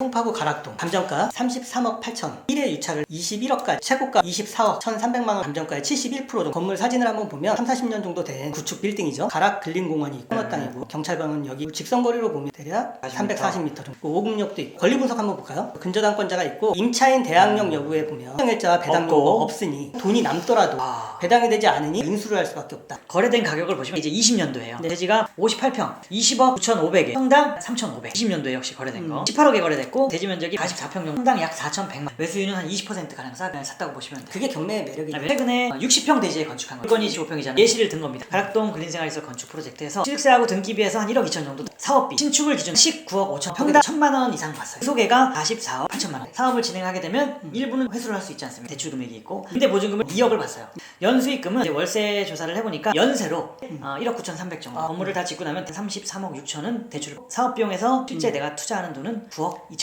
송파구 가락동 감정가 33억 8천 1회 유차를 21억까지 최고가 24억 1,300만 원 감정가의 71% 정도 건물 사진을 한번 보면 3, 40년 정도 된 구축 빌딩이죠 가락 근린공원이 있고 땅이고 경찰방은 여기 직선거리로 보면 대략 340m 정도 오금역도 있고 권리 분석 한번 볼까요? 근저당권자가 있고 임차인 대항력 여부에 보면 배당일자와 배당료가 없고. 없으니 돈이 남더라도 아. 배당이 되지 않으니 인수를 할 수밖에 없다 거래된 가격을 보시면 이제 20년도예요. 네. 대지가 58평, 20억 9,500에 평당 3,500. 20년도에 역시 거래된 거. 음. 18억에 거래 됐고 대지 면적이 44평 정도, 평당 약 4,100만. 매수율은 한 20% 가량 싸 그냥 샀다고 보시면 돼요. 그게 경매의 매력이죠 최근에 60평 대지에 건축한 거예요. 물건이 25평이잖아요. 예시를 든 겁니다. 가락동 근린생활시설 건축 프로젝트에서 실세하고 등기비에서 한 1억 2천 정도 사업비 신축을 기준 19억 5천 평당 1천만 원 이상 봤어요. 소개가 44억 8천만 원. 사업을 진행하게 되면 일부는 회수를 할 수 있지 않습니까? 대출 금액이 있고 임대 보증금을 2억을 봤어요. 연수익금은 월세 조사를 해보니까 연세로 어, 1억 9천3백 정도. 아. 건물을 다 짓고 나면 33억 6천은 대출. 사업 비용에서 실제 내가 투자하는 돈은 9억 2천.